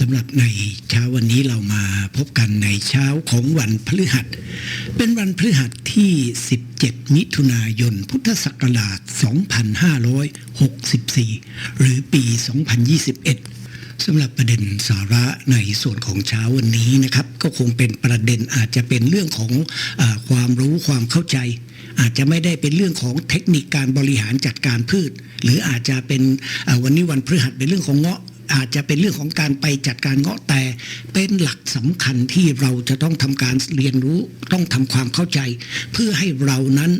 สำหรับในเช้าวันนี้เรามาพบกันในเช้าของวันพฤหัส เป็นวันพฤหัสที่ 17 มิถุนายน พุทธศักราช 2564 หรือปี 2021 สำหรับประเด็นสาระในส่วนของเช้าวันนี้นะครับ ก็คงเป็นประเด็นอาจจะเป็นเรื่องของอความรู้ความเข้าใจอาจจะไม่ได้เป็นเรื่องของเทคนิคการบริหารจัดการพืช หรืออาจจะเป็นวันนี้วันพฤหัสเป็นเรื่องของเงาะ อาจจะเป็นเรื่องของการไปจัดการเงาะแต่เป็นหลักสำคัญที่เราจะต้องทำการเรียนรู้ต้องทำความเข้าใจ เพื่อให้เรานั้น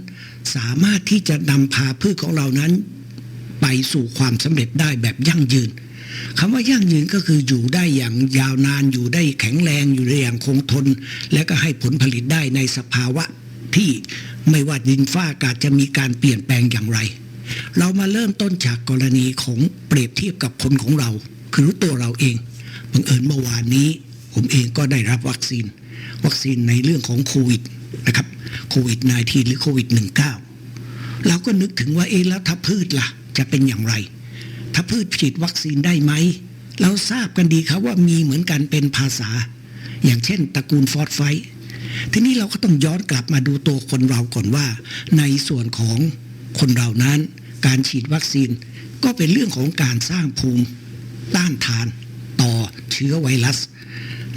สามารถที่จะนำพาพืชของเรานั้น ไปสู่ความสำเร็จได้แบบยั่งยืนคำว่ายั่งยืนก็คืออยู่ได้อย่างยาวนานอยู่ได้แข็งแรงอยู่ได้อย่างคงทน และก็ให้ผลผลิตได้ในสภาวะที่ไม่ว่าดินฟ้าอากาศจะมีการเปลี่ยนแปลงอย่างไร เรามาเริ่มต้นจากกรณีของเปรียบเทียบกับคนของเรา คือตัวเราเองบังเอิญเมื่อวานนี้ ผมเองก็ได้รับวัคซีน วัคซีนในเรื่องของโควิดนะครับโควิด -19 หรือโควิด -19 เราก็นึกถึงว่าเอ๊ะแล้วถ้าพืชล่ะ จะเป็นอย่างไร ถ้าพืชฉีดวัคซีนได้ไหม เราทราบกันดีครับว่ามีเหมือนกันเป็นภาษา อย่างเช่นตระกูลฟอสไฟต์ทีนี้เราก็ต้องย้อนกลับมาดูตัวคนเราก่อนว่า ในส่วนของคนเรานั้น การฉีดวัคซีนก็เป็นเรื่องของการสร้างภูมิ ต้านทานต่อเชื้อไวรัส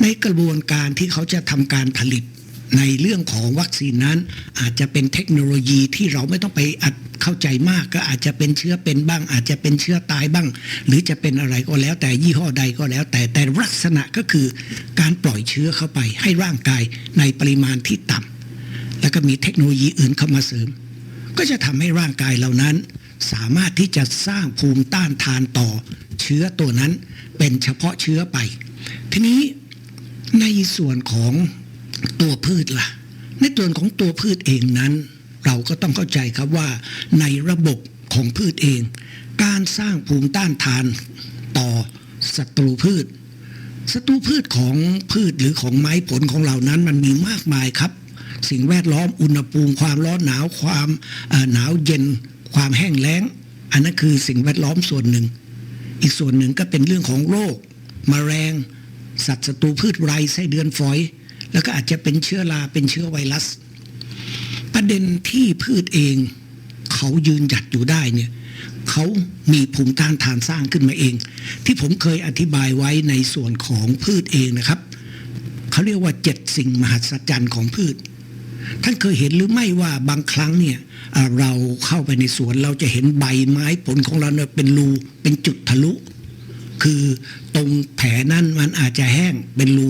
ในกระบวนการที่เขาจะทำการผลิตในเรื่องของวัคซีนนั้น อาจจะเป็นเทคโนโลยีที่เราไม่ต้องไปอัดเข้าใจมากก็อาจจะเป็นเชื้อเป็นบ้าง อาจจะเป็นเชื้อตายบ้าง หรือจะเป็นอะไรก็แล้ว แต่ยี่ห้อใดก็แล้ว แต่แต่ลักษณะก็คือการปล่อยเชื้อเข้าไปให้ร่างกายในปริมาณที่ต่ำแล้วก็มีเทคโนโลยีอื่นเข้ามาเสริม ก็จะทำให้ร่างกายเหล่านั้น สามารถที่จะสร้างภูมิต้านทานต่อ เชื้อตัวนั้นเป็นเฉพาะเชื้อไป ทีนี้ในส่วนของตัวพืชล่ะ ในส่วนของตัวพืชเองนั้น เราก็ต้องเข้าใจครับว่าในระบบของพืชเอง การสร้างภูมิต้านทานต่อศัตรูพืชศัตรูพืชของพืชหรือของไม้ผลของเรานั้นมันมีมากมายครับ สิ่งแวดล้อมอุณหภูมิความร้อนหนาวความหนาวเย็นความแห้งแล้ง อันนั้นคือสิ่งแวดล้อมส่วนหนึ่ง อีกส่วนหนึ่งก็เป็นเรื่องของโรคมแมลง สัตว์ศัตรูพืชไรไส้เดือนฝอย แล้วก็อาจจะเป็นเชื้อราเป็นเชื้อไวรัส ประเด็นที่พืชเองเขายืนหยัดอยู่ได้เนี่ยเขามีภูมิต้านทานสร้างขึ้นมาเอง ที่ผมเคยอธิบายไว้ในส่วนของพืชเองนะครับ เขาเรียกว่าเจ็ดสิ่งมหัศจรรย์ของพืช ท่านเคยเห็นหรือไม่ว่าบางครั้งเนี่ยเราเข้าไปในสวนเราจะเห็นใบไม้ผลของเราเนี่ยเป็นรูเป็นจุดทะลุ คือตรงแผลนั้นมันอาจจะแห้งเป็นรู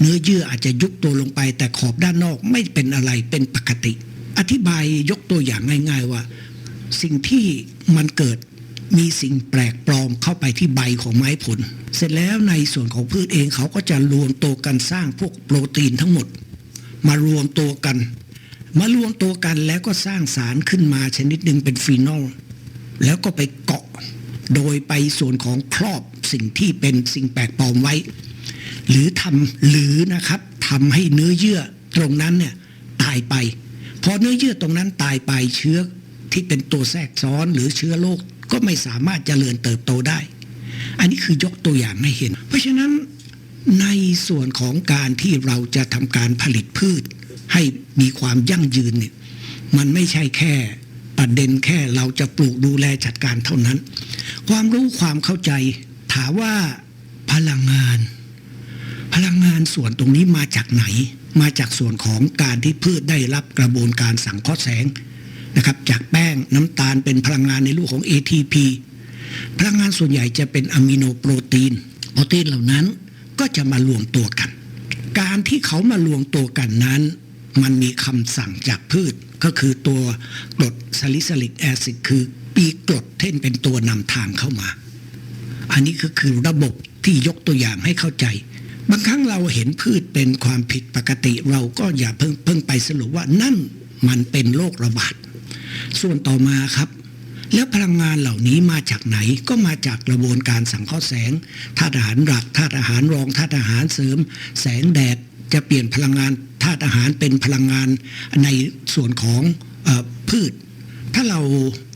เนื้อเยื่ออาจจะยุบตัวลงไป แต่ขอบด้านนอกไม่เป็นอะไรเป็นปกติ อธิบายยกตัวอย่างง่าย ๆว่า สิ่งที่มันเกิดมีสิ่งแปลกปลอมเข้าไปที่ใบของไม้ผล เสร็จแล้วในส่วนของพืชเองเขาก็จะรวมตัวกันสร้างพวกโปรตีนทั้งหมด มารวมตัวกัน มารวมตัวกันแล้วก็สร้างสารขึ้นมาชนิดหนึ่งเป็นฟีนอลแล้วก็ไปเกาะ โดยไปส่วนของครอบสิ่งที่เป็นสิ่งแปลกปลอมไว้ หรือทำหรือนะครับทำให้เนื้อเยื่อตรงนั้นเนี่ยตายไปพอเนื้อเยื่อตรงนั้นตายไปเชื้อที่เป็นตัวแทรกซ้อนหรือเชื้อโรคก็ไม่สามารถจเจริญเติบโตได้ อันนี้คือยกตัวอย่างให้เห็น เพราะฉะนั้น ในส่วนของการที่เราจะทำการผลิตพืช ให้มีความยั่งยืนเนี่ยมันไม่ใช่แค่ประเด็นแค่เราจะปลูกดูแลจัดการเท่านั้น ความรู้ความเข้าใจถามว่าพลังงาน พลังงานส่วนตรงนี้มาจากไหน มาจากส่วนของการที่พืชได้รับกระบวนการสังเคราะห์แสงนะครับ จากแป้งน้ำตาลเป็นพลังงานในรูปของ ATP พลังงานส่วนใหญ่จะเป็นอะมิโนโปรตีนโปรตีนเหล่านั้น ก็จะมารวมตัวกัน การที่เขามารวมตัวกันนั้น มันมีคำสั่งจากพืชก็คือตัวกรดซาลิซิลิกแอซิดคือปีกรดเท่นเป็นตัวนำทางเข้ามา อันนี้ก็คือระบบที่ยกตัวอย่างให้เข้าใจ บางครั้งเราเห็นพืชเป็นความผิดปกติ เราก็อย่าเพิ่งเพิ่งไปสรุปว่านั่นมันเป็นโรคระบาด ส่วนต่อมาครับ แล้วพลังงานเหล่านี้มาจากไหนก็มาจากกระบวนการสังเคราะห์แสงธาตุอาหารหลักธาตุอาหารรองธาตุอาหารเสริม แสงแดดจะเปลี่ยนพลังงานธาตุอาหารเป็นพลังงานในส่วนของอพืช ถ้าเรา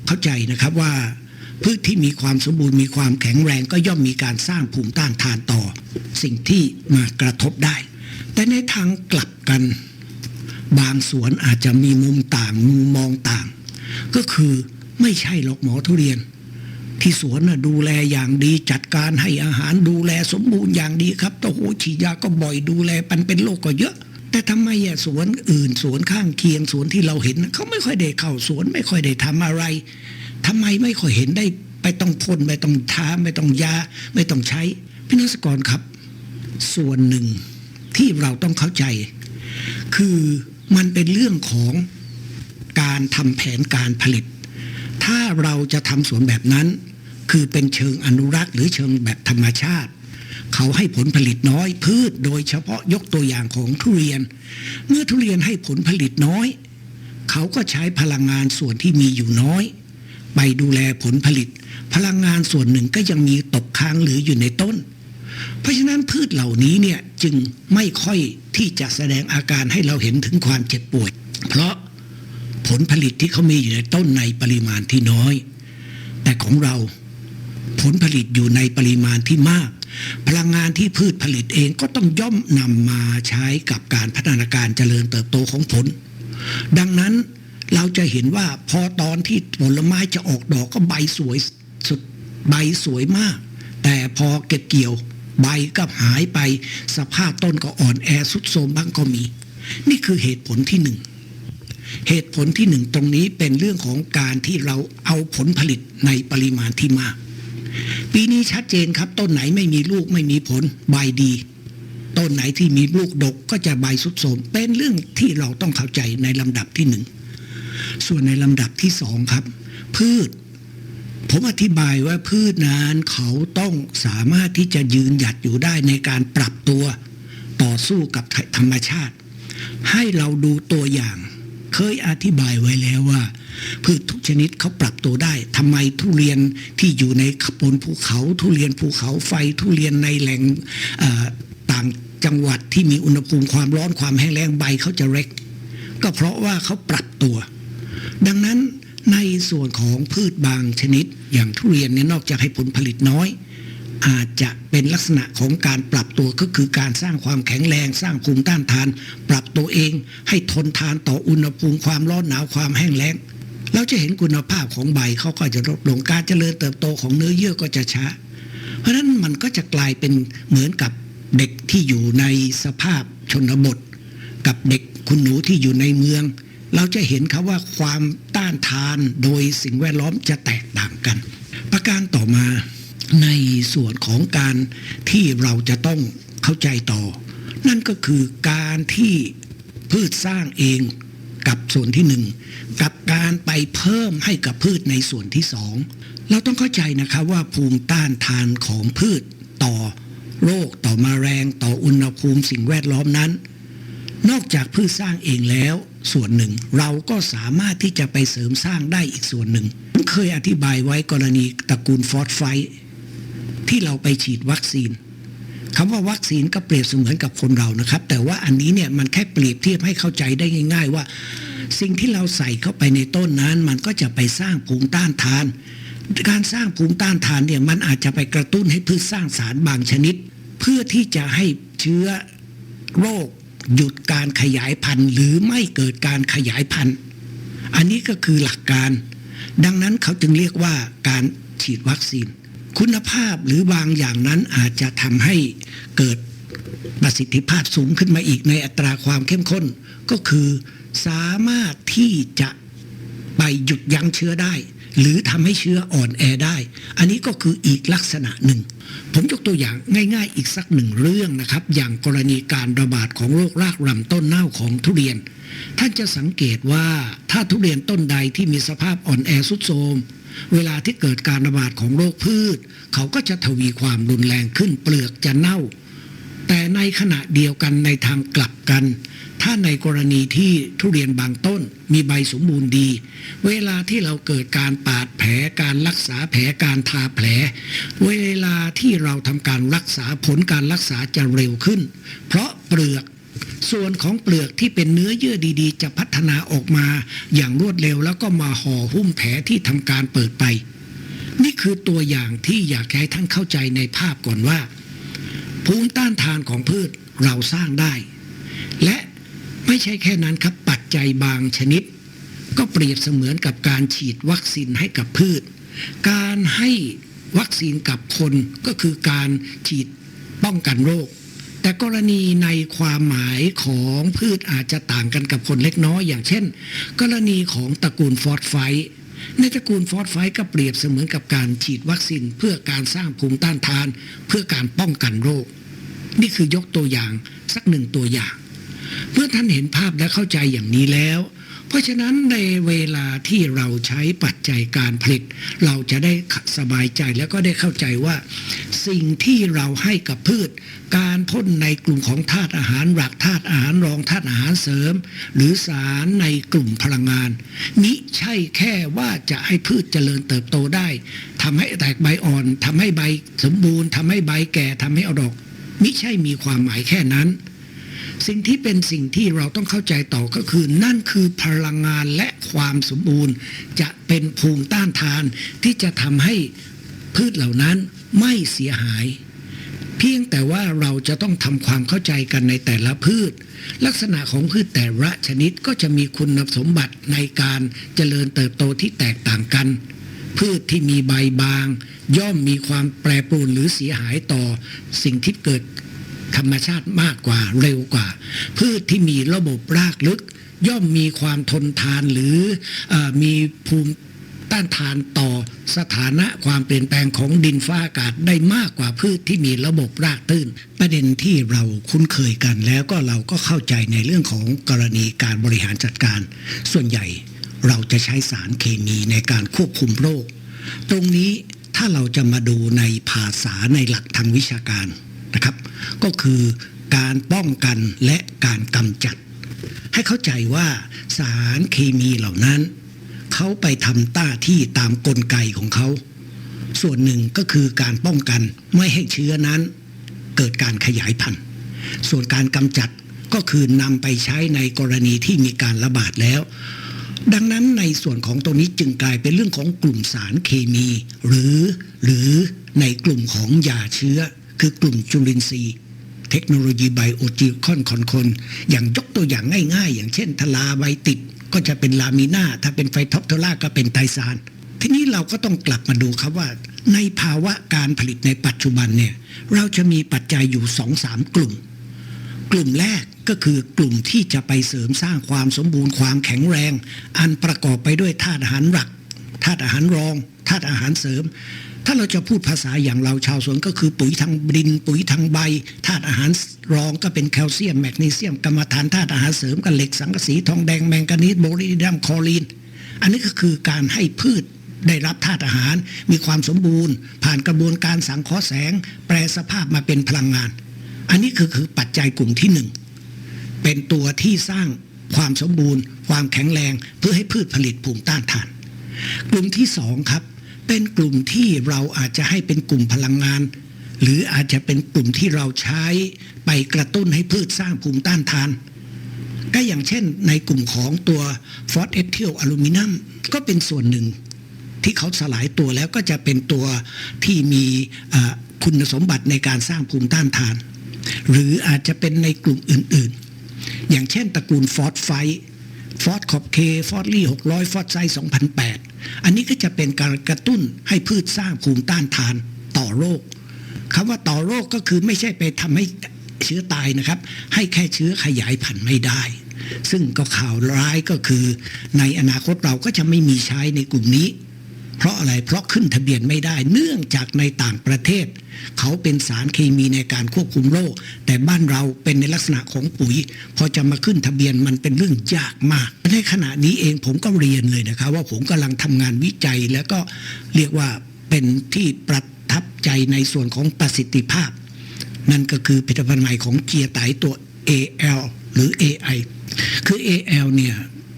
เข้าใจนะครับว่าพืชที่มีความสมบูรณ์มีความแข็งแรงก็ย่อมมีการสร้างภูมิต้านทานต่อ สิ่งที่มากระทบได้ แต่ในทางกลับกัน บางสวนอาจจะมีมุมต่างมุมมองต่าง ก็คือ ไม่ใช่หรอกหมอทุเรียน ที่สวนน่ะดูแลอย่างดีจัดการให้อาหารดูแลสมบูรณ์อย่างดีครับแต่โหฉีดยาก็บ่อยดูแลปันเป็นโรคก็เยอะ แต่ทำไมอะสวนอื่นสวนข้างเคียงสวนที่เราเห็นเขาไม่ค่อยได้เข้าสวนไม่ค่อยได้ทำอะไรทำไมไม่ค่อยเห็นได้ไปต้องพ่นไม่ต้องทาไม่ต้องยาไม่ต้องใช้พี่นักสกรครับ ส่วนหนึ่งที่เราต้องเข้าใจ คือมันเป็นเรื่องของการทำแผนการผลิต ถ้าเราจะทำสวนแบบนั้น คือเป็นเชิงอนุรักษ์หรือเชิงแบบธรรมชาติ เขาให้ผลผลิตน้อยพืชโดยเฉพาะยกตัวอย่างของทุเรียน เมื่อทุเรียนให้ผลผลิตน้อย เขาก็ใช้พลังงานส่วนที่มีอยู่น้อย ไปดูแลผลผลิต พลังงานส่วนหนึ่งก็ยังมีตกค้างเหลืออยู่ในต้น เพราะฉะนั้นพืชเหล่านี้เนี่ยจึงไม่ค่อยที่จะแสดงอาการให้เราเห็นถึงความเจ็บป่วย เพราะ ผลผลิตที่เขามีอยู่ในต้นในปริมาณที่น้อย แต่ของเราผลผลิตอยู่ในปริมาณที่มาก พลังงานที่พืชผลิตเองก็ต้องย่อมนำมาใช้กับการพัฒนาการเจริญเติบโตของผล ดังนั้นเราจะเห็นว่าพอตอนที่ผลไม้จะออกดอกก็ใบสวยสุดใบสวยมาก แต่พอเก็บเกี่ยวใบก็หายไปสภาพต้นก็อ่อนแอสุดโทรมบ้างก็มี นี่คือเหตุผลที่หนึ่ง เหตุผลที่หนึ่งตรงนี้เป็นเรื่องของการที่เราเอาผลผลิตในปริมาณที่มาก ปีนี้ชัดเจนครับ ต้นไหนไม่มีลูกไม่มีผลใบดี ต้นไหนที่มีลูกดกก็จะใบสุดโทมเป็นเรื่องที่เราต้องเข้าใจในลำดับที่หนึ่งส่วนในลำดับที่สองครับ พืช ผมอธิบายว่าพืชนั้นเขาต้องสามารถที่จะยืนหยัดอยู่ได้ในการปรับตัวต่อสู้กับธรรมชาติ ให้เราดูตัวอย่าง เคยอธิบายไว้แล้วว่า พืชทุกชนิดเขาปรับตัวได้ทำไมทุเรียนที่อยู่ในขบนภูเขา ทุเรียนภูเขาไฟทุเรียนในแหล่งต่างจังหวัดที่มีอุณหภูมิความร้อนความแห้งแล้งใบเขาจะเล็ก ก็เพราะว่าเขาปรับตัว ดังนั้นในส่วนของพืชบางชนิดอย่างทุเรียนเนี่ยนอกจากให้ผลผลิตน้อย อาจจะเป็นลักษณะของการปรับตัวก็คือการสร้างความแข็งแรง สร้างภูมิต้านทาน ปรับตัวเองให้ทนทานต่ออุณหภูมิความร้อนหนาวความแห้งแล้งเราจะเห็นคุณภาพของใบเขาก็จะลดลงการเจริญเติบโตของเนื้อเยื่อก็จะช้า เพราะฉะนั้นมันก็จะกลายเป็นเหมือนกับเด็กที่อยู่ในสภาพชนบท กับเด็กคุณหนูที่อยู่ในเมือง เราจะเห็นครับว่าความต้านทานโดยสิ่งแวดล้อมจะแตกต่างกัน ประการต่อมา ในส่วนของการที่เราจะต้องเข้าใจต่อ นั่นก็คือการที่พืชสร้างเองกับส่วนที่หนึ่งกับการไปเพิ่มให้กับพืชในส่วนที่สองเราต้องเข้าใจนะครับว่าภูมิต้านทานของพืชต่อโรคต่อมาแรงต่ออุณหภูมิสิ่งแวดล้อมนั้น นอกจากพืชสร้างเองแล้วส่วนหนึ่ง เราก็สามารถที่จะไปเสริมสร้างได้อีกส่วนหนึ่งผมเคยอธิบายไว้กรณีตระกูลฟอสไฟ ที่เราไปฉีดวัคซีนคำว่าวัคซีนก็เปรียบเสมือนกับคนเรานะครับ แต่ว่าอันนี้เนี่ยมันแค่เปรียบเทียบให้เข้าใจได้ง่าย ๆ ว่า สิ่งที่เราใส่เข้าไปในต้นนั้น มันก็จะไปสร้างภูมิต้านทาน การสร้างภูมิต้านทานเนี่ยมันอาจจะไปกระตุ้นให้พืชสร้างสารบางชนิด เพื่อที่จะให้เชื้อโรคหยุดการขยายพันธุ์ หรือไม่เกิดการขยายพันธุ์ อันนี้ก็คือหลักการ ดังนั้นเขาจึงเรียกว่าการฉีดวัคซีน คุณภาพหรือบางอย่างนั้นอาจจะทำให้เกิดประสิทธิภาพสูงขึ้นมาอีกในอัตราความเข้มข้น ก็คือสามารถที่จะไปหยุดยั้งเชื้อได้ หรือทำให้เชื้ออ่อนแอได้ อันนี้ก็คืออีกลักษณะหนึ่ง ผมยกตัวอย่างง่าย ๆ อีกสักหนึ่งเรื่องนะครับ อย่างกรณีการระบาดของโรครากรำต้นเน่าของทุเรียน ท่านจะสังเกตว่าถ้าทุเรียนต้นใดที่มีสภาพอ่อนแอสุดโทรม เวลาที่เกิดการระบาดของโรคพืช เขาก็จะทวีความรุนแรงขึ้นเปลือกจะเน่า แต่ในขณะเดียวกันในทางกลับกัน ถ้าในกรณีที่ทุเรียนบางต้นมีใบสมบูรณ์ดี เวลาที่เราเกิดการปาดแผลการรักษาแผลการทาแผล เวลาที่เราทำการรักษาผลการรักษาจะเร็วขึ้น เพราะเปลือก ส่วนของเปลือกที่เป็นเนื้อเยื่อดีๆ จะพัฒนาออกมาอย่างรวดเร็วแล้วก็มาห่อหุ้มแผลที่ทำการเปิดไป นี่คือตัวอย่างที่อยากให้ท่านเข้าใจในภาพก่อนว่า ภูมิต้านทานของพืชเราสร้างได้ และไม่ใช่แค่นั้นครับปัจจัยบางชนิด ก็เปรียบเสมือนกับการฉีดวัคซีนให้กับพืช การให้วัคซีนกับคนก็คือการฉีดป้องกันโรค แต่กรณีในความหมายของพืชอาจจะต่างกันกับคนเล็กน้อย อย่างเช่น กรณีของตระกูลฟอสไฟต์ในตระกูลฟอสไฟต์ก็เปรียบเสมือนกับการฉีดวัคซีนเพื่อการสร้างภูมิต้านทาน เพื่อการป้องกันโรค นี่คือยกตัวอย่างสักหนึ่งตัวอย่าง เมื่อท่านเห็นภาพและเข้าใจอย่างนี้แล้ว เพราะฉะนั้นในเวลาที่เราใช้ปัจจัยการผลิต เราจะได้สบายใจแล้วก็ได้เข้าใจว่า สิ่งที่เราให้กับพืช การพ่นในกลุ่มของธาตุอาหารหลักธาตุอาหารรองธาตุอาหารเสริม หรือสารในกลุ่มพลังงานมิใช่แค่ว่าจะให้พืชเจริญเติบโตได้ทำให้แตกใบอ่อนทำให้ใบสมบูรณ์ทำให้ใบแก่ทำให้เอดอกมิใช่มีความหมายแค่นั้น สิ่งที่เป็นสิ่งที่เราต้องเข้าใจต่อก็คือ นั่นคือพลังงานและความสมบูรณ์ จะเป็นภูมิต้านทานที่จะทำให้พืชเหล่านั้นไม่เสียหาย เพียงแต่ว่าเราจะต้องทำความเข้าใจกันในแต่ละพืช ลักษณะของพืชแต่ละชนิดก็จะมีคุณสมบัติในการเจริญเติบโตที่แตกต่างกันพืชที่มีใบบาง ย่อมมีความแปรปรวนหรือเสียหายต่อสิ่งที่เกิด ธรรมชาติมากกว่าเร็วกว่า พืชที่มีระบบรากลึก ย่อมมีความทนทานหรืออมีภูมิต้านทานต่อสถานะความเปลี่ยนแปลงของดินฟ้าอากาศได้มากกว่าพืชที่มีระบบรากตื้น ประเด็นที่เราคุ้นเคยกันแล้วก็เราก็เข้าใจในเรื่องของกรณีการบริหารจัดการ ส่วนใหญ่เราจะใช้สารเคมีในการควบคุมโรค ตรงนี้ถ้าเราจะมาดูในภาษาในหลักทางวิชาการ นะครับ ก็คือการป้องกันและการกำจัด ให้เข้าใจว่าสารเคมีเหล่านั้น เขาไปทำต้าที่ตามกลไกของเขา ส่วนหนึ่งก็คือการป้องกันไม่ให้เชื้อนั้น เกิดการขยายพันธุ์ ส่วนการกำจัดก็คือนำไปใช้ในกรณีที่มีการระบาดแล้ว ดังนั้นในส่วนของตรงนี้จึงกลายเป็นเรื่องของกลุ่มสารเคมี หรือหรือในกลุ่มของยาเชื้อ คือกลุ่มจุลินทรีย์เทคโนโลยีไบโอจิคอนคอนคนอย่างยกตัวอย่างง่าย ๆ อย่างเช่นทลาใบติดก็จะเป็นลามิน่าถ้าเป็นไฟท็อปโทล่าก็เป็นไทซานทีนี้เราก็ต้องกลับมาดูครับว่า ในภาวะการผลิตในปัจจุบันเนี่ยเราจะมีปัจจัยอยู่สองสามกลุ่ม กลุ่มแรกก็คือกลุ่มที่จะไปเสริมสร้างความสมบูรณ์ความแข็งแรง อันประกอบไปด้วยธาตุอาหารหลักธาตุอาหารรองธาตุอาหารเสริม ถ้าเราจะพูดภาษาอย่างเราชาวสวนก็คือปุ๋ยทางดิน ปุ๋ยทางใบธาตุอาหารรองก็เป็นแคลเซียมแมกนีเซียมกรรมฐานธาตุอาหารเสริมกับเหล็กสังกะสีทองแดงแมงกานีสโบริดัมคอรีน อันนี้ก็คือการให้พืชได้รับธาตุอาหาร มีความสมบูรณ์ ผ่านกระบวนการสังเคราะห์แสง แปลสภาพมาเป็นพลังงาน อันนี้คือคือปัจจัยกลุ่มที่หนึ่งเป็นตัวที่สร้างความสมบูรณ์ ความแข็งแรงเพื่อให้พืชผลิตภูมิต้านทาน กลุ่มที่สองครับ เป็นกลุ่มที่เราอาจจะให้เป็นกลุ่มพลังงาน หรืออาจจะเป็นกลุ่มที่เราใช้ไปกระตุ้นให้พืชสร้างภูมิต้านทาน ก็อย่างเช่นในกลุ่มของตัวฟอสเอทิลอลูมิเนียมก็เป็นส่วนหนึ่งที่เขาสลายตัวแล้วก็จะเป็นตัวที่มีคุณสมบัติในการสร้างภูมิต้านทาน หรืออาจจะเป็นในกลุ่มอื่นๆ อย่างเช่นตระกูลฟอสไฟ ฟอสขอบเคฟอสลี่600ฟอสไซสองพันแปดอันนี้ก็จะเป็นการกระตุ้นให้พืชสร้างภูมิต้านทานต่อโรคคำว่าต่อโรคก็คือไม่ใช่ไปทำให้เชื้อตายนะครับ ให้แค่เชื้อขยายพันธุ์ไม่ได้ ซึ่งก็ข่าวร้ายก็คือ ในอนาคตเราก็จะไม่มีใช้ในกลุ่มนี้ เพราะอะไรเพราะขึ้นทะเบียนไม่ได้ เนื่องจากในต่างประเทศ เขาเป็นสารเคมีในการควบคุมโรค แต่บ้านเราเป็นในลักษณะของปุ๋ย พอจะมาขึ้นทะเบียนมันเป็นเรื่องยากมากในขณะนี้เองผมก็เรียนเลยนะครับ ว่าผมกำลังทำงานวิจัยแล้วก็เรียกว่าเป็นที่ประทับใจในส่วนของประสิทธิภาพ นั่นก็คือผลิตภัณฑ์ใหม่ของเจียร์ไตตัว AL หรือ AI คือ AL เนี่ย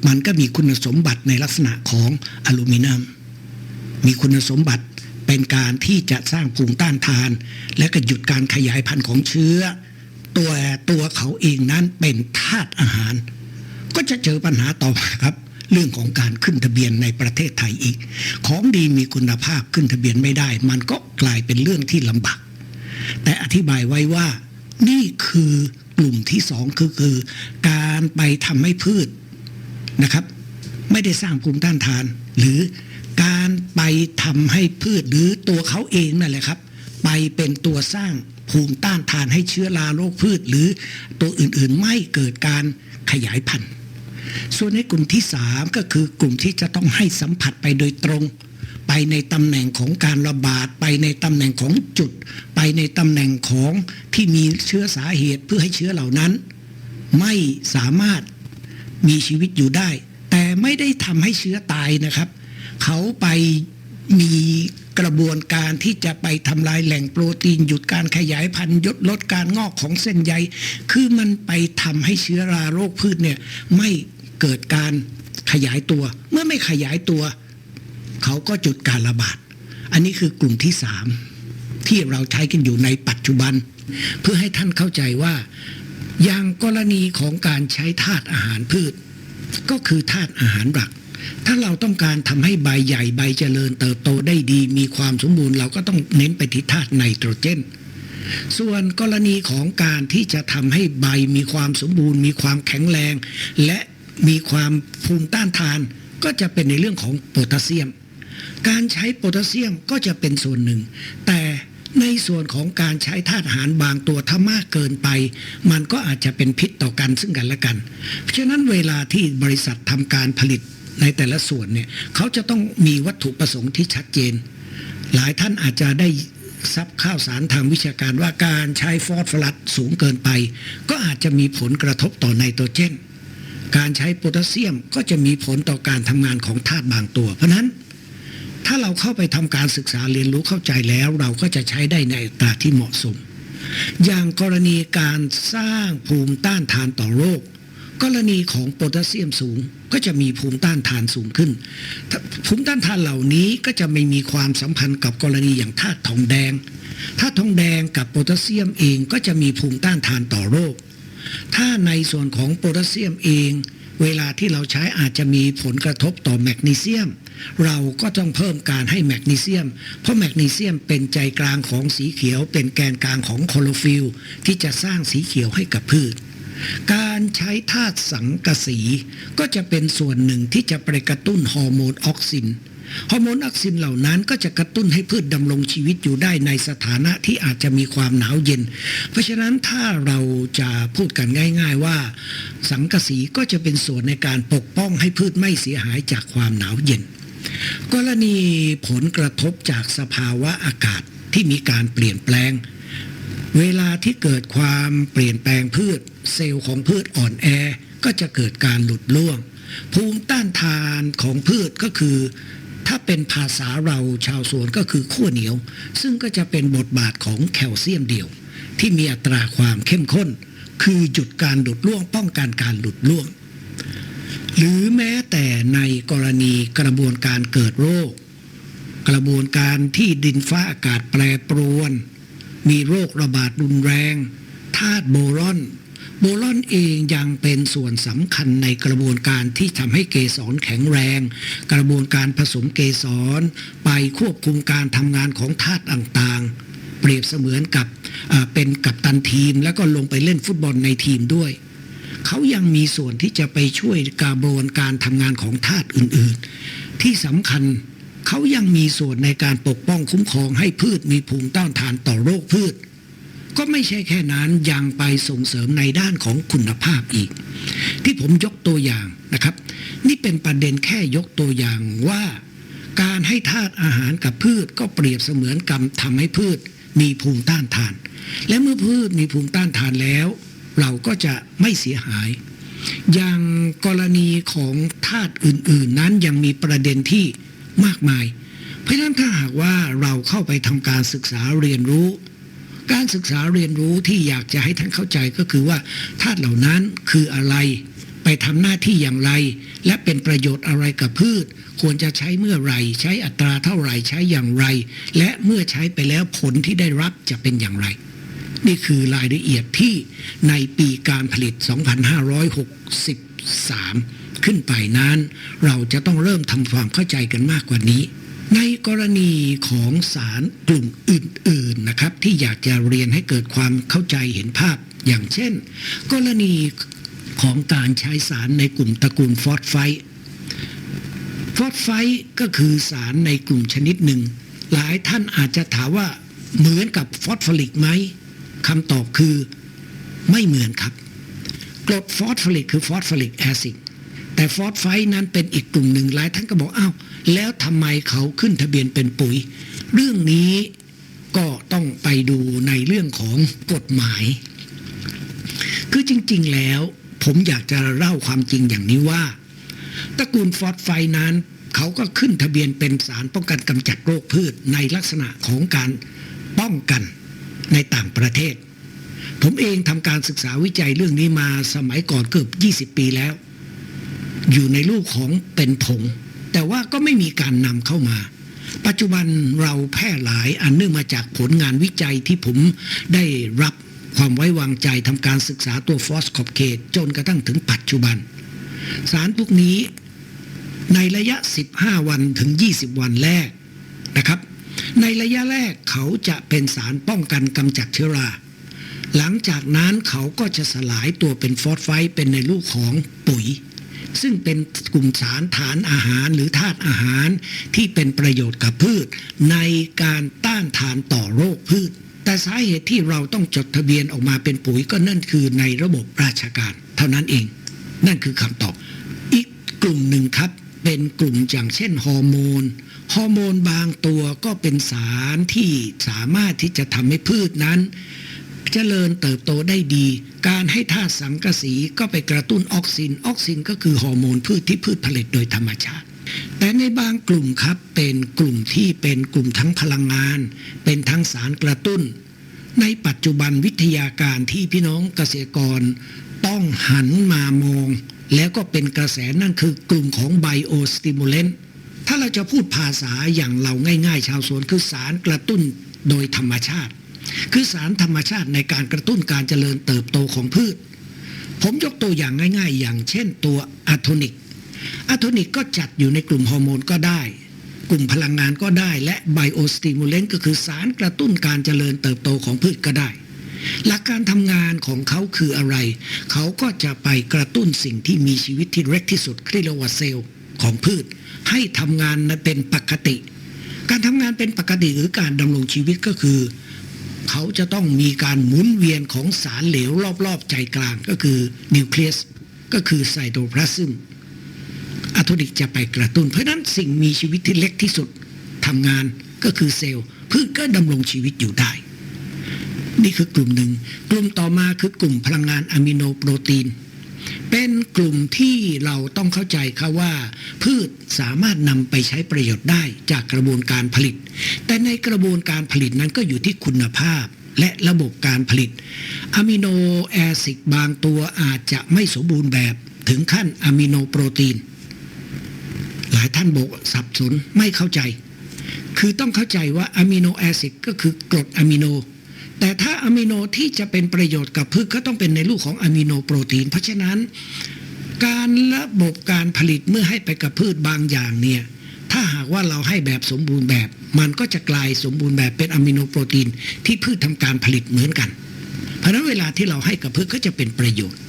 มันก็มีคุณสมบัติในลักษณะของอลูมิเนียม มีคุณสมบัติเป็นการที่จะสร้างภูมิต้านทาน และก็หยุดการขยายพันธุ์ของเชื้อ ตัวตัวเขาเองนั้นเป็นธาตุอาหาร ก็จะเจอปัญหาต่อมาครับ เรื่องของการขึ้นทะเบียนในประเทศไทยอีก ของดีมีคุณภาพขึ้นทะเบียนไม่ได้ มันก็กลายเป็นเรื่องที่ลำบากแต่อธิบายไว้ว่านี่คือกลุ่มที่สองคือคือ การไปทำให้พืชนะครับ ไม่ได้สร้างภูมิต้านทานหรือ การไปทำให้พืชหรือตัวเขาเองนั่นแหละครับ ไปเป็นตัวสร้างภูมิต้านทานให้เชื้อราโรคพืช หรือตัวอื่นๆไม่เกิดการขยายพันธุ์ ส่วนในกลุ่มที่สามก็คือกลุ่มที่จะต้องให้สัมผัสไปโดยตรง ไปในตำแหน่งของการระบาด ไปในตำแหน่งของจุด ไปในตำแหน่งของที่มีเชื้อสาเหตุเพื่อให้เชื้อเหล่านั้น ไม่สามารถมีชีวิตอยู่ได้ แต่ไม่ได้ทำให้เชื้อตายนะครับ เขาไปมีกระบวนการที่จะไปทำลายแหล่งโปรตีนหยุดการขยายพันธุ์ยดลดการงอกของเส้นใย คือมันไปทำให้เชื้อราโรคพืชเนี่ยไม่เกิดการขยายตัว เมื่อไม่ขยายตัว เขาก็จุดการระบาด อันนี้คือกลุ่มที่สามที่เราใช้กันอยู่ในปัจจุบัน เพื่อให้ท่านเข้าใจว่าอย่างกรณีของการใช้ธาตุอาหารพืช ก็คือธาตุอาหารหลัก ถ้าเราต้องการทำให้ใบใหญ่ใบเจริญเติบโตได้ดี มีความสมบูรณ์เราก็ต้องเน้นไปที่ธาตุไนโตรเจน ส่วนกรณีของการที่จะทำให้ใบมีความสมบูรณ์ มีความแข็งแรง และมีความภูมิต้านทาน ก็จะเป็นในเรื่องของโพแทสเซียม การใช้โพแทสเซียมก็จะเป็นส่วนหนึ่ง แต่ในส่วนของการใช้ธาตุอาหารบางตัวถ้ามากเกินไป มันก็อาจจะเป็นพิษต่อกันซึ่งกันและกัน เพราะฉะนั้นเวลาที่บริษัททำการผลิต ในแต่ละส่วนเนี่ยเขาจะต้องมีวัตถุประสงค์ที่ชัดเจน หลายท่านอาจจะได้ซับข้าวสารทางวิชาการว่าการใช้ฟอสฟอรัสสูงเกินไป ก็อาจจะมีผลกระทบต่อไนโตรเจน การใช้โพแทสเซียมก็จะมีผลต่อการทำงานของธาตุบางตัว เพราะนั้นถ้าเราเข้าไปทำการศึกษาเรียนรู้เข้าใจแล้วเราก็จะใช้ได้ในอัตราที่เหมาะสม อย่างกรณีการสร้างภูมิต้านทานต่อโรค กรณีของโพแทสเซียมสูงก็จะมีภูมิต้านทานสูงขึ้น ภูมิต้านทานเหล่านี้ก็จะไม่มีความสัมพันธ์กับกรณีอย่างธาตุทองแดงธาตุทองแดงกับโพแทสเซียมเองก็จะมีภูมิต้านทานต่อโรค ถ้าในส่วนของโพแทสเซียมเอง เวลาที่เราใช้อาจจะมีผลกระทบต่อแมกนีเซียม เราก็ต้องเพิ่มการให้แมกนีเซียม เพราะแมกนีเซียมเป็นใจกลางของสีเขียว เป็นแกนกลางของโคโลฟิลที่จะสร้างสีเขียวให้กับพืช การใช้ธาตุสังกะสีก็จะเป็นส่วนหนึ่งที่จะไปกระตุ้นฮอร์โมนออกซินฮอร์โมนออกซินเหล่านั้นก็จะกระตุ้นให้พืชดำรงชีวิตอยู่ได้ในสถานะที่อาจจะมีความหนาวเย็น เพราะฉะนั้นถ้าเราจะพูดกันง่าย ๆ ว่า สังกะสีก็จะเป็นส่วนในการปกป้องให้พืชไม่เสียหายจากความหนาวเย็น กรณีผลกระทบจากสภาวะอากาศที่มีการเปลี่ยนแปลง เวลาที่เกิดความเปลี่ยนแปลงพืช เซลล์ของพืชอ่อนแอ ก็จะเกิดการหลุดร่วง ภูมิต้านทานของพืชก็คือ ถ้าเป็นภาษาเราชาวสวนก็คือขั้วเหนียว ซึ่งก็จะเป็นบทบาทของแคลเซียมเดี่ยว ที่มีอัตราความเข้มข้น คือหยุดการหลุดร่วง ป้องกันการหลุดร่วง หรือแม้แต่ในกรณีกระบวนการเกิดโรค กระบวนการที่ดินฟ้าอากาศแปรปรวน มีโรคระบาดรุนแรงธาตุโบรอน โบรอนเองยังเป็นส่วนสำคัญในกระบวนการที่ทำให้เกสรแข็งแรง กระบวนการผสมเกสร ไปควบคุมการทำงานของธาตุต่างๆ เปรียบเสมือนกับเป็นกัปตันทีม แล้วก็ลงไปเล่นฟุตบอลในทีมด้วยเขายังมีส่วนที่จะไปช่วยกระบวนการทำงานของธาตุอื่นๆ ที่สำคัญ เขายังมีส่วนในการปกป้องคุ้มครองให้พืชมีภูมิต้านทานต่อโรคพืช ก็ไม่ใช่แค่นั้นยังไปส่งเสริมในด้านของคุณภาพอีก ที่ผมยกตัวอย่างนะครับ นี่เป็นประเด็นแค่ยกตัวอย่างว่า การให้ธาตุอาหารกับพืชก็เปรียบเสมือนกับทำให้พืชมีภูมิต้านทาน และเมื่อพืชมีภูมิต้านทานแล้ว เราก็จะไม่เสียหาย อย่างกรณีของธาตุอื่น ๆ นั้นยังมีประเด็นที่ มากมาย เพราะฉะนั้นถ้าหากว่าเราเข้าไปทำการศึกษาเรียนรู้ การศึกษาเรียนรู้ที่อยากจะให้ท่านเข้าใจก็คือว่าธาตุเหล่านั้นคืออะไรไปทำหน้าที่อย่างไร และเป็นประโยชน์อะไรกับพืช ควรจะใช้เมื่อไรใช้อัตราเท่าไหร่ใช้อย่างไร และเมื่อใช้ไปแล้วผลที่ได้รับจะเป็นอย่างไร นี่คือรายละเอียดที่ในปีการผลิต 2563 ขึ้นไปนั้น เราจะต้องเริ่มทำความเข้าใจกันมากกว่านี้ ในกรณีของสารกลุ่มอื่น ๆนะครับ ที่อยากจะเรียนให้เกิดความเข้าใจเห็นภาพ อย่างเช่น กรณีของการใช้สารในกลุ่มตระกูลฟอสไฟฟอสไฟก็คือสารในกลุ่มชนิดหนึ่ง หลายท่านอาจจะถามว่าเหมือนกับฟอสฟอริกไหมคำตอบคือไม่เหมือนครับกรดฟอสฟอริกคือฟอสฟอริกแอซิด แต่ฟอสไฟต์นั้นเป็นอีกกลุ่มหนึ่งหลายท่านก็บอกอ้าวแล้วทำไมเขาขึ้นทะเบียนเป็นปุ๋ย เรื่องนี้ก็ต้องไปดูในเรื่องของกฎหมาย คือจริงๆแล้วผมอยากจะเล่าความจริงอย่างนี้ว่าตระกูลฟอสไฟนั้นเขาก็ขึ้นทะเบียนเป็นสารป้องกันกำจัดโรคพืชในลักษณะของการป้องกันในต่างประเทศ ผมเองทำการศึกษาวิจัยเรื่องนี้มาสมัยก่อนเกือบ 20 ปีแล้ว อยู่ในรูปของเป็นผง แต่ว่าก็ไม่มีการนำเข้ามา ปัจจุบันเราแพร่หลายอันเนื่องมาจากผลงานวิจัยที่ผมได้รับความไว้วางใจทำการศึกษาตัวฟอสคอปเคตจนกระทั่งถึงปัจจุบัน สารพวกนี้ในระยะ 15 วันถึง 20 วันแรกนะครับ ในระยะแรกเขาจะเป็นสารป้องกันกำจัดเชื้อรา หลังจากนั้นเขาก็จะสลายตัวเป็นฟอสไฟเป็นในรูปของปุ๋ย ซึ่งเป็นกลุ่มสารฐานอาหารหรือธาตุอาหารที่เป็นประโยชน์กับพืช ในการต้านทานต่อโรคพืช แต่สาเหตุที่เราต้องจดทะเบียนออกมาเป็นปุ๋ยก็นั่นคือในระบบราชการ เท่านั้นเอง นั่นคือคำตอบ อีกกลุ่มหนึ่งครับ เป็นกลุ่มอย่างเช่นฮอร์โมนฮอร์โมนบางตัวก็เป็นสารที่สามารถที่จะทำให้พืชนั้น เจริญเติบโตได้ดี การให้ธาตุสังกะสีก็ไปกระตุ้นออกซิน ออกซินก็คือฮอร์โมนพืชที่พืชผลิตโดยธรรมชาติ แต่ในบางกลุ่มครับเป็นกลุ่มที่เป็นกลุ่มทั้งพลังงาน เป็นทั้งสารกระตุ้น ในปัจจุบันวิทยาการที่พี่น้องเกษตรกร ต้องหันมามอง แล้วก็เป็นกระแสนั่นคือกลุ่มของไบโอสติมูเลนถ้าเราจะพูดภาษาอย่างเราง่าย ๆ ชาวสวนคือสารกระตุ้นโดยธรรมชาติ คือสารธรรมชาติในการกระตุ้นการเจริญเติบโตของพืช ผมยกตัวอย่างง่าย ๆ อย่างเช่นตัวอะโทนิกอะโทนิกก็จัดอยู่ในกลุ่มฮอร์โมนก็ได้ กลุ่มพลังงานก็ได้ และไบโอสติมูเลนก็คือสารกระตุ้นการเจริญเติบโตของพืชก็ได้ หลักการทำงานของเขาคืออะไร เขาก็จะไปกระตุ้นสิ่งที่มีชีวิตที่เล็กที่สุดที่เรียกว่าเซลล์ของพืช ให้ทำงานเป็นปกติ การทำงานเป็นปกติหรือการดำรงชีวิตก็คือ เขาจะต้องมีการหมุนเวียนของสารเหลวรอบๆใจกลางก็คือนิวเคลียสก็คือไซโตพลาซึมอะโทนิกจะไปกระตุ้น เพราะนั้นสิ่งมีชีวิตที่เล็กที่สุดทำงานก็คือเซลล์พืชก็ดำรงชีวิตอยู่ได้ นี่คือกลุ่มหนึ่ง กลุ่มต่อมาคือกลุ่มพลังงานอะมิโนโปรตีน เป็น กลุ่มที่เราต้องเข้าใจค่ะว่า พืชสามารถนำไปใช้ประโยชน์ได้จากกระบวนการผลิต แต่ในกระบวนการผลิตนั้นก็อยู่ที่คุณภาพและระบบการผลิตอะมิโนแอซิดบางตัวอาจจะไม่สมบูรณ์แบบถึงขั้นอะมิโนโปรตีน หลายท่านบอกสับสนไม่เข้าใจ คือต้องเข้าใจว่าอะมิโนแอซิดก็คือกรดอะมิโน แต่ถ้าอะมิโนที่จะเป็นประโยชน์กับพืชก็ต้องเป็นในรูปของอะมิโนโปรตีน เพราะฉะนั้น การระบบการผลิตเมื่อให้ไปกับพืชบางอย่างเนี่ยถ้าหากว่าเราให้แบบสมบูรณ์แบบ มันก็จะกลายสมบูรณ์แบบเป็นอะมิโนโปรตีนที่พืชทำการผลิตเหมือนกัน เพราะนั้นเวลาที่เราให้กับพืชก็จะเป็นประโยชน์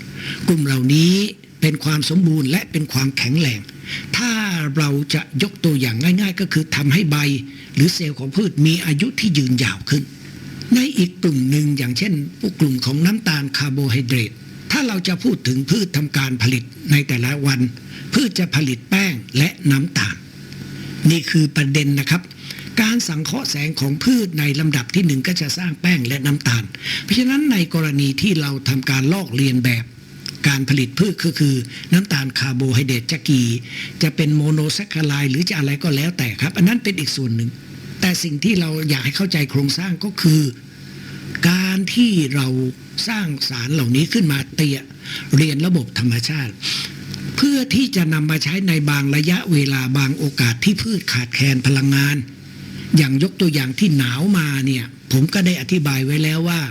กลุ่มเหล่านี้เป็นความสมบูรณ์และเป็นความแข็งแรงถ้าเราจะยกตัวอย่างง่าย ๆ ก็คือทำให้ใบ หรือเซลล์ของพืชมีอายุที่ยืนยาวขึ้น ในอีกกลุ่มหนึ่งอย่างเช่นพวกกลุ่มของน้ำตาลคาร์โบไฮเดรต ถ้าเราจะพูดถึงพืชทำการผลิตในแต่ละวัน พืชจะผลิตแป้งและน้ำตาล นี่คือประเด็นนะครับ การสังเคราะห์แสงของพืชในลำดับที่หนึ่งก็จะสร้างแป้งและน้ำตาล เพราะฉะนั้นในกรณีที่เราทำการลอกเลียนแบบการผลิตพืชก็คือน้ำตาลคาร์โบไฮเดรตจะกี่จะเป็นโมโนแซคคาไลหรือจะอะไรก็แล้วแต่ครับ อันนั้นเป็นอีกส่วนหนึ่ง แต่สิ่งที่เราอยากให้เข้าใจโครงสร้างก็คือ การที่เราสร้างสารเหล่านี้ขึ้นมาเตียเรียนระบบธรรมชาติ เพื่อที่จะนำมาใช้ในบางระยะเวลาบางโอกาสที่พืชขาดแคลนพลังงาน อย่างยกตัวอย่างที่หนาวมาเนี่ยผมก็ได้อธิบายไว้แล้วว่า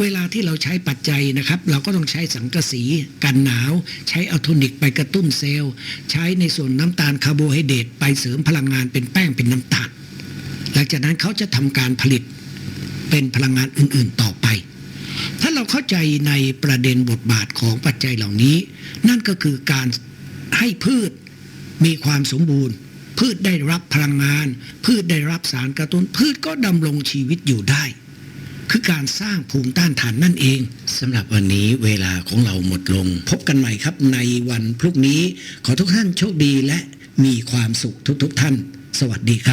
เวลาที่เราใช้ปัจจัยนะครับ เราก็ต้องใช้สังกะสีกันหนาว ใช้อัลโทนิกไปกระตุ้นเซลล์ ใช้ในส่วนน้ำตาลคาร์โบไฮเดรตไปเสริมพลังงานเป็นแป้งเป็นน้ำตาลหลังจากนั้นเขาจะทำการผลิต เป็นพลังงานอื่นๆต่อไป ถ้าเราเข้าใจในประเด็นบทบาทของปัจจัยเหล่านี้ นั่นก็คือการให้พืชมีความสมบูรณ์ พืชได้รับพลังงาน พืชได้รับสารกระตุ้นพืชก็ดำรงชีวิตอยู่ได้ คือการสร้างภูมิต้านทานนั่นเองสำหรับวันนี้เวลาของเราหมดลง พบกันใหม่ครับในวันพรุ่งนี้ ขอทุกท่านโชคดีและมีความสุขทุกๆทท่าน สวัสดีครับ